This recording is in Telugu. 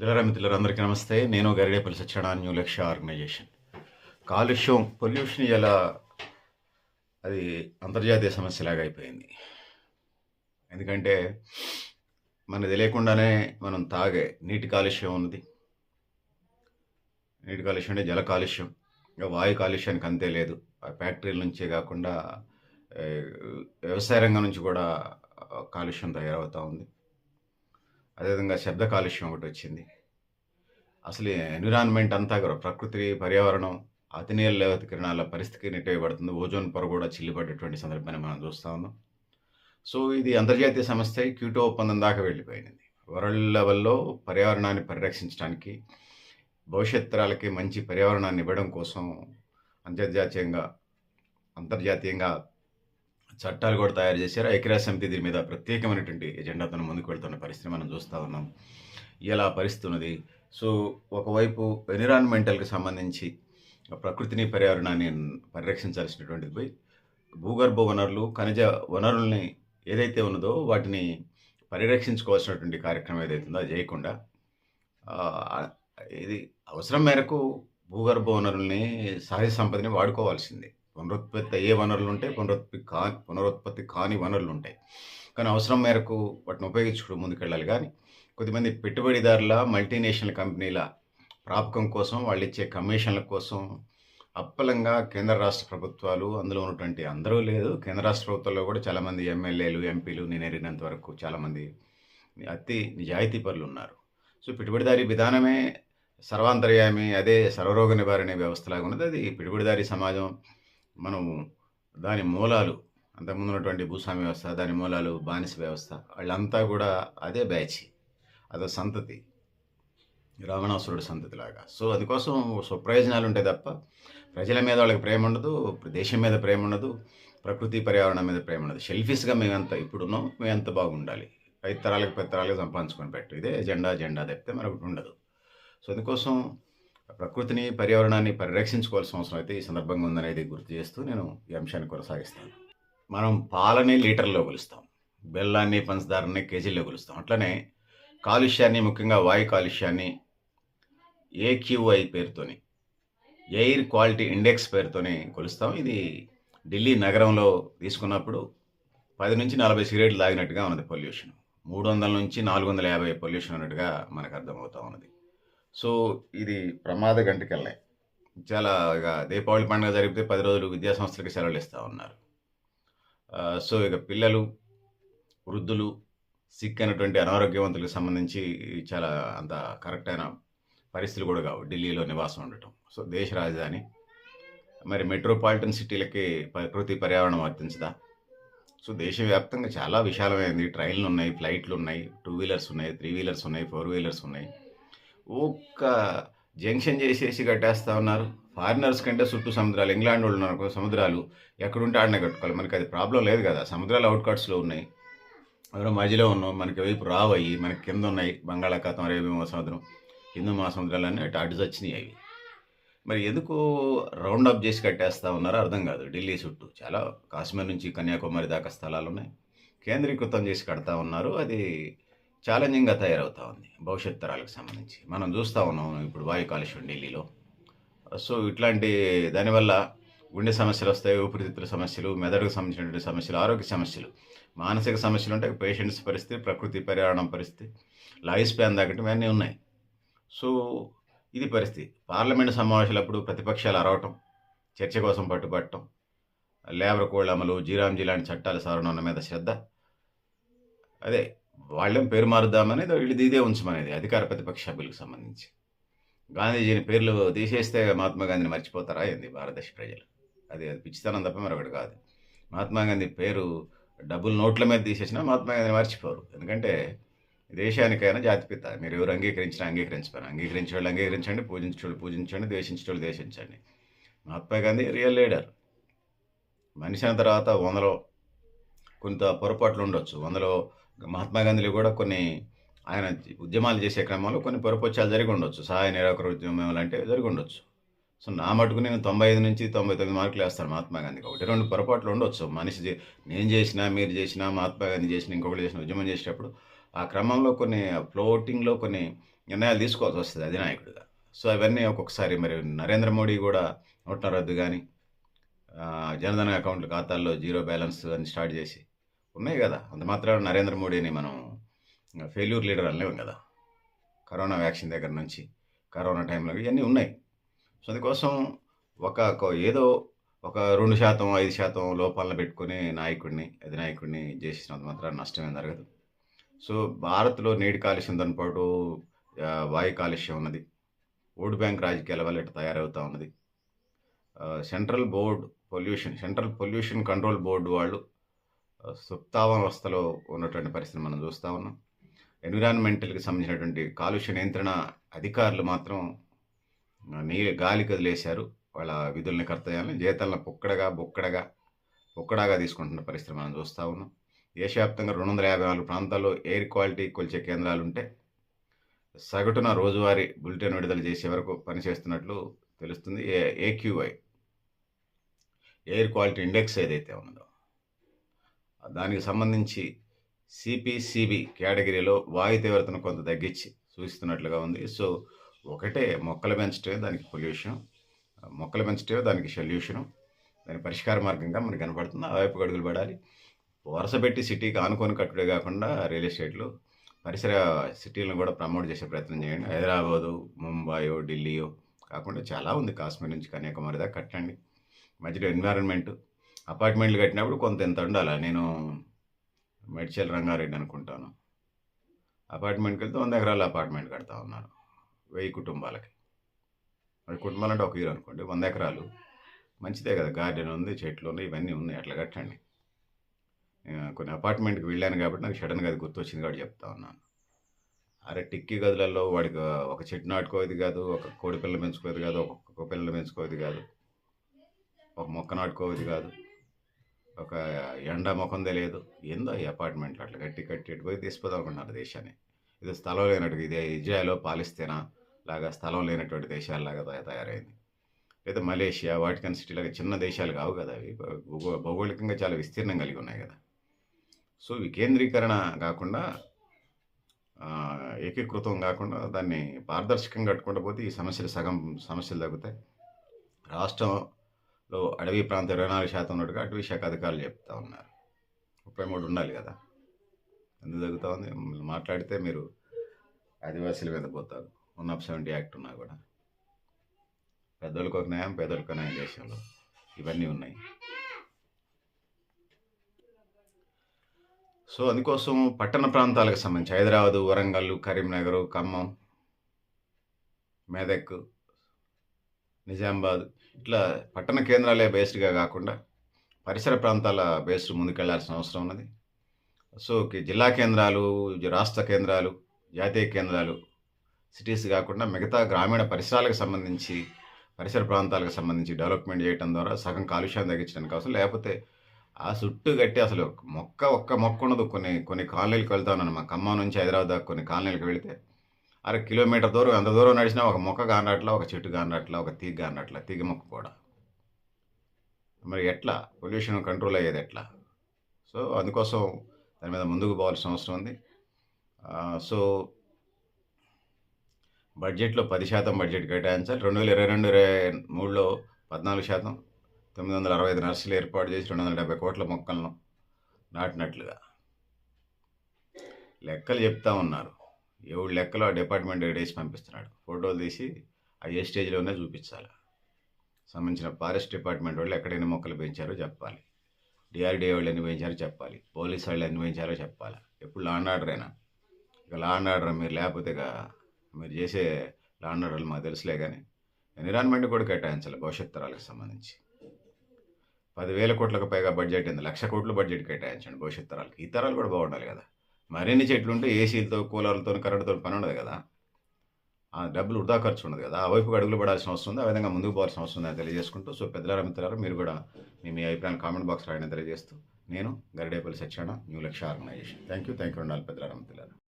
ప్రజల మిత్రులు అందరికీ నమస్తే. నేను గరిడేపల్లి సత్యనారాయణ న్యూ లక్ష్య ఆర్గనైజేషన్. కాలుష్యం పొల్యూషన్ ఎలా అది అంతర్జాతీయ సమస్యలాగా అయిపోయింది. ఎందుకంటే మనకు తెలియకుండానే మనం తాగే నీటి కాలుష్యం ఉన్నది. నీటి కాలుష్యం అంటే జల కాలుష్యం. ఇంకా వాయు కాలుష్యానికి అంతే లేదు. ఆ ఫ్యాక్టరీల నుంచే కాకుండా వ్యవసాయ రంగం నుంచి కూడా కాలుష్యం తయారవుతూ ఉంది. అదేవిధంగా శబ్ద కాలుష్యం ఒకటి వచ్చింది. అసలు ఎన్విరాన్మెంట్ అంతా కూడా ప్రకృతి పర్యావరణం అతినీల లేవతి కిరణాల పరిస్థితికి నెట్టేయబడుతుంది ఓజోన్ పొర కూడా చిల్లిపడేటువంటి సందర్భాన్ని మనం చూస్తూ ఉన్నాం. సో ఇది అంతర్జాతీయ సంస్థ క్యూటో ఒప్పందం దాకా వెళ్ళిపోయింది. వరల్డ్ లెవెల్లో పర్యావరణాన్ని పరిరక్షించడానికి భవిష్యత్ తరాలకి మంచి పర్యావరణాన్ని ఇవ్వడం కోసం అంతర్జాతీయంగా అంతర్జాతీయంగా చట్టాలు కూడా తయారు చేశారు. ఐక్యరాజ్య సమితి దీని మీద ప్రత్యేకమైనటువంటి ఎజెండాతో ముందుకు వెళ్తున్న పరిస్థితి మనం చూస్తూ ఉన్నాం. ఇలా పరిస్థితి ఉన్నది సో ఒకవైపు ఎన్విరాన్మెంటల్కి సంబంధించి ప్రకృతిని పర్యావరణాన్ని పరిరక్షించాల్సినటువంటిది పోయి భూగర్భ వనరులు ఖనిజ వనరుల్ని ఏదైతే ఉన్నదో వాటిని పరిరక్షించుకోవాల్సినటువంటి కార్యక్రమం ఏదైతే ఉందో అది చేయకుండా ఇది అవసరం మేరకు భూగర్భ వనరుల్ని సహజ సంపదని వాడుకోవాల్సిందే. పునరుత్పత్తి అయ్యే వనరులు ఉంటాయి పునరుత్పత్తి కా పునరుత్పత్తి కాని వనరులు ఉంటాయి. కానీ అవసరం మేరకు వాటిని ఉపయోగించుకుంటూ ముందుకెళ్ళాలి. కానీ కొద్దిమంది పెట్టుబడిదారుల మల్టీనేషనల్ కంపెనీల ప్రాపకం కోసం వాళ్ళు ఇచ్చే కమిషన్ల కోసం అప్పలంగా కేంద్ర రాష్ట్ర ప్రభుత్వాలు అందులో ఉన్నటువంటి అందరూ లేదు. కేంద్ర రాష్ట్ర ప్రభుత్వాల్లో కూడా చాలామంది ఎమ్మెల్యేలు ఎంపీలు నేను ఎరిగినంత వరకు చాలామంది అతి నిజాయితీ పరులు ఉన్నారు. సో పెట్టుబడిదారీ విధానమే సర్వాంతర్యామి అదే సర్వరోగ నివారణ వ్యవస్థలాగా ఉన్నది. అది పెట్టుబడిదారీ సమాజం మనం దాని మూలాలు అంతకుముందు ఉన్నటువంటి భూస్వామి వ్యవస్థ దాని మూలాలు బానిస వ్యవస్థ వాళ్ళంతా కూడా అదే బ్యాచ్ అదో సంతతి రావణాసురుడు సంతతి లాగా సో అందుకోసం స్వప్రయోజనాలు ఉంటాయి తప్ప ప్రజల మీద వాళ్ళకి ప్రేమ ఉండదు దేశం మీద ప్రేమ ఉండదు ప్రకృతి పర్యావరణం మీద ప్రేమ ఉండదు షెల్ఫిష్గా మేమంతా ఇప్పుడున్నాం మేమంత బాగుండాలి. ఐదు తరాలకు పది తరాలకు సంపాదించుకొని పెట్టు. ఇదే జెండా జెండా తప్పితే మరొకటి ఉండదు. సో అందుకోసం ప్రకృతిని పర్యావరణాన్ని పరిరక్షించుకోవాల్సిన అవసరం అయితే ఈ సందర్భంగా ఉందనేది గుర్తు చేస్తూ నేను ఈ అంశాన్ని కొనసాగిస్తాను. మనం పాలని లీటర్లో కొలుస్తాం. బెల్లాన్ని పంచదారని కేజీల్లో కొలుస్తాం. అట్లనే కాలుష్యాన్ని ముఖ్యంగా వాయు కాలుష్యాన్ని ఏక్యూఐ పేరుతోని ఎయిర్ క్వాలిటీ ఇండెక్స్ పేరుతోని కొలుస్తాం. ఇది ఢిల్లీ నగరంలో తీసుకున్నప్పుడు పది నుంచి నలభై సిగరెట్లు తాగినట్టుగా ఉన్నది పొల్యూషన్. మూడు వందల నుంచి నాలుగు వందల యాభై పొల్యూషన్ అన్నట్టుగా మనకు అర్థమవుతా ఉన్నది. సో ఇది ప్రమాద గంటకెళ్ళాయి చాలా ఇక దీపావళి పండుగ జరిపితే పది రోజులు విద్యా సంస్థలకి సెలవులు ఇస్తూ ఉన్నారు. సో ఇక పిల్లలు వృద్ధులు సిక్ అయినటువంటి అనారోగ్యవంతులకు సంబంధించి చాలా అంత కరెక్ట్ అయిన పరిస్థితులు కూడా కావు. ఢిల్లీలో నివాసం ఉండటం. సో దేశ రాజధాని. మరి మెట్రోపాలిటన్ సిటీలకి ప్రకృతి పర్యావరణం వర్తించదా? సో దేశవ్యాప్తంగా చాలా విశాలమైంది. ట్రైన్లు ఉన్నాయి ఫ్లైట్లు ఉన్నాయి టూ వీలర్స్ ఉన్నాయి త్రీ వీలర్స్ ఉన్నాయి ఫోర్ వీలర్స్ ఉన్నాయి. ఒక్క జంక్షన్ చేసేసి కట్టేస్తా ఉన్నారు. ఫారినర్స్ కంటే చుట్టూ సముద్రాలు ఇంగ్లాండ్ వాళ్ళు ఉన్నారు సముద్రాలు. ఎక్కడుంటే ఆడనే కట్టుకోవాలి. మనకి అది ప్రాబ్లం లేదు కదా. సముద్రాలు అవుట్కట్స్లో ఉన్నాయి. ఎవరో మధ్యలో ఉన్నాం. మనకి వైపు రావయ్యి మనకి కింద ఉన్నాయి బంగాళాఖాతం అరేబియా మహాసముద్రం. హిందూ మహాసముద్రాలన్నీ అటు అటు వచ్చినాయి అవి. మరి ఎందుకు రౌండ్ అప్ చేసి కట్టేస్తా ఉన్నారో అర్థం కాదు. ఢిల్లీ చుట్టూ. చాలా కాశ్మీర్ నుంచి కన్యాకుమారి దాకా స్థలాలు ఉన్నాయి. కేంద్రీకృతం చేసి కడతా ఉన్నారు. అది ఛాలెంజింగ్గా తయారవుతా ఉంది భవిష్యత్ తరాలకు సంబంధించి. మనం చూస్తూ ఉన్నాం ఇప్పుడు వాయు కాలుష్యం ఢిల్లీలో. సో ఇట్లాంటి దానివల్ల గుండె సమస్యలు వస్తాయి ఊపిరితిత్తుల సమస్యలు మెదడుకు సంబంధించినటువంటి సమస్యలు ఆరోగ్య సమస్యలు. మానసిక సమస్యలు ఉంటాయి పేషెంట్స్ పరిస్థితి ప్రకృతి పర్యావరణం పరిస్థితి లైఫ్ స్పాన్ దాకటి ఇవన్నీ ఉన్నాయి. సో ఇది పరిస్థితి. పార్లమెంటు సమావేశాలప్పుడు ప్రతిపక్షాలు అరవటం చర్చ కోసం పట్టుబట్టడం లేబర్ కోళ్ళ అమలు జీరాంజీ లాంటి చట్టాల సవరణ మీద శ్రద్ధ. అదే వాళ్ళేం పేరు మారుద్దామని వీళ్ళు ఇదే ఉంచమనేది అధికార ప్రతిపక్ష బిల్లుకు సంబంధించి. గాంధీజీని పేర్లు తీసేస్తే మహాత్మా గాంధీని మర్చిపోతారా ఏంది భారతదేశ ప్రజలు? అది అది పిచ్చితనం తప్ప మరొకటి కాదు. మహాత్మా గాంధీ పేరు డబ్బులు నోట్ల మీద తీసేసినా మహాత్మా గాంధీని మర్చిపోరు. ఎందుకంటే దేశానికైనా జాతిపిత మీరు ఎవరు అంగీకరించినా అంగీకరించపోయినా అంగీకరించే వాళ్ళు అంగీకరించండి పూజించే పూజించండి ద్వేషించే వాళ్ళు ద్వేషించండి. Mahatma Gandhi real leader. మనిషి అయిన తర్వాత వందలో కొంత పొరపాట్లు ఉండొచ్చు. వందలో మహాత్మా గాంధీలో కూడా కొన్ని ఆయన ఉద్యమాలు చేసే క్రమంలో కొన్ని పొరపచ్చాలు జరిగి ఉండొచ్చు. సహాయ నిరాకర ఉద్యమం అంటే జరిగి ఉండొచ్చు. సో నా మటుకు నేను తొంభై ఐదు నుంచి తొంభై తొమ్మిది మార్కులు వేస్తాను మహాత్మా గాంధీకి. ఒకటి రెండు పొరపాట్లు ఉండొచ్చు. మనిషి నేను చేసినా మీరు చేసినా మహాత్మా గాంధీ చేసిన ఇంకొకటి చేసిన ఉద్యమం చేసేటప్పుడు ఆ క్రమంలో కొన్ని ఫ్లోటింగ్లో కొన్ని నిర్ణయాలు తీసుకోవాల్సి వస్తుంది అధినాయకుడిగా. సో అవన్నీ ఒక్కొక్కసారి మరి నరేంద్ర మోడీ కూడా నోట్ల రద్దు కానీ జనధన అకౌంట్ ఖాతాల్లో జీరో బ్యాలెన్స్ అని స్టార్ట్ చేసి ఉన్నాయి కదా. అంత మాత్రం నరేంద్ర మోడీని మనం ఫెయిల్యూర్ లీడర్ అనలేము కదా. కరోనా వ్యాక్సిన్ దగ్గర నుంచి కరోనా టైంలో ఇవన్నీ ఉన్నాయి. సో అందుకోసం ఒక ఏదో ఒక రెండు శాతం ఐదు శాతం లోపాలను పెట్టుకుని నాయకుడిని అధినాయకుడిని చేసినంత మాత్రం నష్టమేం జరగదు. సో భారత్లో నీటి కాలుష్యంతో పాటు వాయు కాలుష్యం ఉన్నది. ఓటు బ్యాంక్ రాజకీయాల వల్ల ఇట్లా తయారవుతూ ఉన్నది. Central board pollution central pollution control board వాళ్ళు సుప్తావస్థలో ఉన్నటువంటి పరిస్థితిని మనం చూస్తూ ఉన్నాం. ఎన్విరాన్మెంటల్కి సంబంధించినటువంటి కాలుష్య నియంత్రణ అధికారులు మాత్రం ఆ, నీ కదిలేశారు వాళ్ళ విధుల్ని కర్తవ్యాలను జీతాలను పొక్కడగా బొక్కడగా పొక్కడాగా తీసుకుంటున్న పరిస్థితి మనం చూస్తూ ఉన్నాం. దేశవ్యాప్తంగా రెండు వందల యాభై నాలుగు ప్రాంతాల్లో ఎయిర్ క్వాలిటీ కొలిచే కేంద్రాలు ఉంటే సగటున రోజువారీ బులెటిన్ విడుదల చేసే వరకు పనిచేస్తున్నట్లు తెలుస్తుంది. A AQI air quality index ఏదైతే ఉన్నదో దానికి సంబంధించి సిపిసిబి కేటగిరీలో వాయు తీవ్రతను కొంత తగ్గించి సూచిస్తున్నట్లుగా ఉంది. సో ఒకటే మొక్కలు పెంచటమే దానికి పొల్యూషన్. మొక్కలు పెంచటమే దానికి సొల్యూషను. దాని పరిష్కార మార్గంగా మనకు కనపడుతుంది. ఆ వైపు అడుగులు పడాలి. వరుస పెట్టి సిటీకి ఆనుకొని కట్టుడే కాకుండా రియల్ ఎస్టేట్లు పరిసర సిటీలను కూడా ప్రమోట్ చేసే ప్రయత్నం చేయండి. హైదరాబాదు ముంబాయో ఢిల్లీయో కాకుండా చాలా ఉంది. కాశ్మీర్ నుంచి కన్యాకుమారి దాకా కట్టండి. మధ్యలో ఎన్విరాన్మెంట్ అపార్ట్మెంట్లు కట్టినప్పుడు కొంత ఎంత ఉండాలి? నేను మెడ్చల్ రంగారెడ్డి అనుకుంటాను. అపార్ట్మెంట్కి వెళ్తే వంద ఎకరాల అపార్ట్మెంట్ కడతా ఉన్నారు. వెయ్యి కుటుంబాలకి. మరి కుటుంబాలు అంటే ఒక ఇయర్ అనుకోండి వంద ఎకరాలు. మంచిదే కదా. గార్డెన్ ఉంది చెట్లు ఉన్నాయి ఇవన్నీ ఉన్నాయి. అట్లా కట్టండి. కొన్ని అపార్ట్మెంట్కి వెళ్ళాను కాబట్టి నాకు సడన్గా అది గుర్తొచ్చింది కాబట్టి చెప్తా ఉన్నాను. అరే టిక్కీ గదులలో వాడికి ఒక చెట్టు నాటుకోది కాదు ఒక కోడి పిల్లలు పెంచుకోది కాదు ఒక పిల్లలు పెంచుకోది కాదు ఒక మొక్క నాటుకోది కాదు. ఒక ఎండ ముఖం తెలియదు. ఏందో ఈ అపార్ట్మెంట్లు అట్లా కట్టి కట్టి పోయి తీసిపోదాం దేశాన్ని. ఇది స్థలం లేనట్టు ఇదే ఇజ్రాయెల్ పాలిస్తేనా లాగా స్థలం లేనటువంటి దేశాలలాగా తయారైంది. లేదా మలేషియా వాటికన్ సిటీ లాగా చిన్న దేశాలు కావు కదా అవి. భౌగోళికంగా చాలా విస్తీర్ణం కలిగి ఉన్నాయి కదా. సో వికేంద్రీకరణ కాకుండా ఏకీకృతం కాకుండా దాన్ని పారదర్శకంగా కట్టుకుంటూ పోతే ఈ సమస్యలు సగం సమస్యలు తగ్గుతాయి. రాష్ట్రం లో అడవి ప్రాంతం ఇరవై నాలుగు శాతం ఉన్నట్టుగా అటవీ శాఖ అధికారులు చెప్తా ఉన్నారు. ముప్పై మూడు ఉండాలి కదా? ఎందుకు తగ్గుతా ఉంది మాట్లాడితే మీరు ఆదివాసీల మీద పోతారు. వన్ ఆఫ్ సెవెంటీ యాక్ట్ ఉన్నా కూడా. పెద్దోళ్ళకి ఒక న్యాయం పేదోళ్ళకి న్యాయం దేశంలో. ఇవన్నీ ఉన్నాయి. సో అందుకోసం పట్టణ ప్రాంతాలకు సంబంధించి హైదరాబాద్ వరంగల్ కరీంనగర్ ఖమ్మం మెదక్ నిజామాబాద్ ఇట్లా పట్టణ కేంద్రాలే బేస్డ్గా కాకుండా పరిసర ప్రాంతాల బేస్డ్ ముందుకెళ్ళాల్సిన అవసరం ఉన్నది. సో జిల్లా కేంద్రాలు రాష్ట్ర కేంద్రాలు జాతీయ కేంద్రాలు సిటీస్ కాకుండా మిగతా గ్రామీణ పరిసరాలకు సంబంధించి పరిసర ప్రాంతాలకు సంబంధించి డెవలప్మెంట్ చేయడం ద్వారా సగం కాలుష్యాన్ని తగ్గించడానికి అవసరం. లేకపోతే ఆ చుట్టూ కట్టి అసలు మొక్క ఒక్క మొక్క ఉండదు. కొన్ని కొన్ని కాలనీలకు వెళ్తాను మా ఖమ్మం నుంచి హైదరాబాద్ కొన్ని కాలనీలకు వెళితే అర కిలోమీటర్ దూరం ఎంత దూరం నడిచినా ఒక మొక్క కానట్లా ఒక చెట్టు కానట్లా ఒక తీగ కానట్లా తీగ మొక్క కూడా. మరి ఎట్లా? పొల్యూషన్ కంట్రోల్ అయ్యేది ఎట్లా? సో అందుకోసం దాని మీద ముందుకు పోవాల్సిన అవసరం ఉంది. సో బడ్జెట్లో పది శాతం బడ్జెట్ కేటాయించాలి. రెండు వేల ఇరవై రెండు ఇరవై మూడులో పద్నాలుగు శాతం తొమ్మిది వందల అరవై ఐదు నర్సులు ఏర్పాటు చేసి రెండు వందల డెబ్బై కోట్ల మొక్కలను నాటినట్లుగా. లెక్కలు చెప్తా ఉన్నారు. ఏడు లెక్కలో ఆ డిపార్ట్మెంట్ వేసి పంపిస్తున్నాడు. ఫోటోలు తీసి ఆ ఏ స్టేజ్లోనే చూపించాలి. సంబంధించిన ఫారెస్ట్ డిపార్ట్మెంట్ వాళ్ళు ఎక్కడైనా మొక్కలు పెంచారో చెప్పాలి. డిఆర్డిఏ వాళ్ళు ఎన్ని పెంచారో చెప్పాలి. పోలీస్ వాళ్ళు ఎన్ని పెంచారో చెప్పాలి. ఎప్పుడు లా అండ్ ఆర్డర్ అయినా. ఇక లా అండ్ ఆర్డర్ మీరు లేకపోతే ఇక మీరు చేసే లా అండ్ ఆర్డర్లు మాకు తెలుసులే కానీ ఎన్విరాన్మెంట్ కూడా కేటాయించాలి భవిష్యత్ తరాలకు సంబంధించి. పదివేల కోట్లకు పైగా బడ్జెట్ ఉంది. లక్ష కోట్ల బడ్జెట్ కేటాయించండి భవిష్యత్ తరాలకు ఈ తరాలు కూడా బాగుండాలి కదా. మరిన్ని చెట్లు ఉంటే ఏసీలతో కూలర్లతో కరెంటుతో పని ఉండదు కదా. ఆ డబ్బులు వృధా ఖర్చు ఉండదు కదా. ఆ వైపుకి అడుగులు పడాల్సిన అవసరం ఉంది? ఆ విధంగా ముందుకు పోవాల్సిన అవసరం ఉందని తెలియజేసుకుంటూ. సో పెద్దలారా మిత్రులారా మీరు కూడా మీ మీ అభిప్రాయాన్ని కామెంట్ బాక్స్ రాయడం తెలియజేస్తూ నేను Garidepalli Satyana new Lakshya organisation. Thank you thank you ఉండాలి పెద్దలారా మిత్రులారా.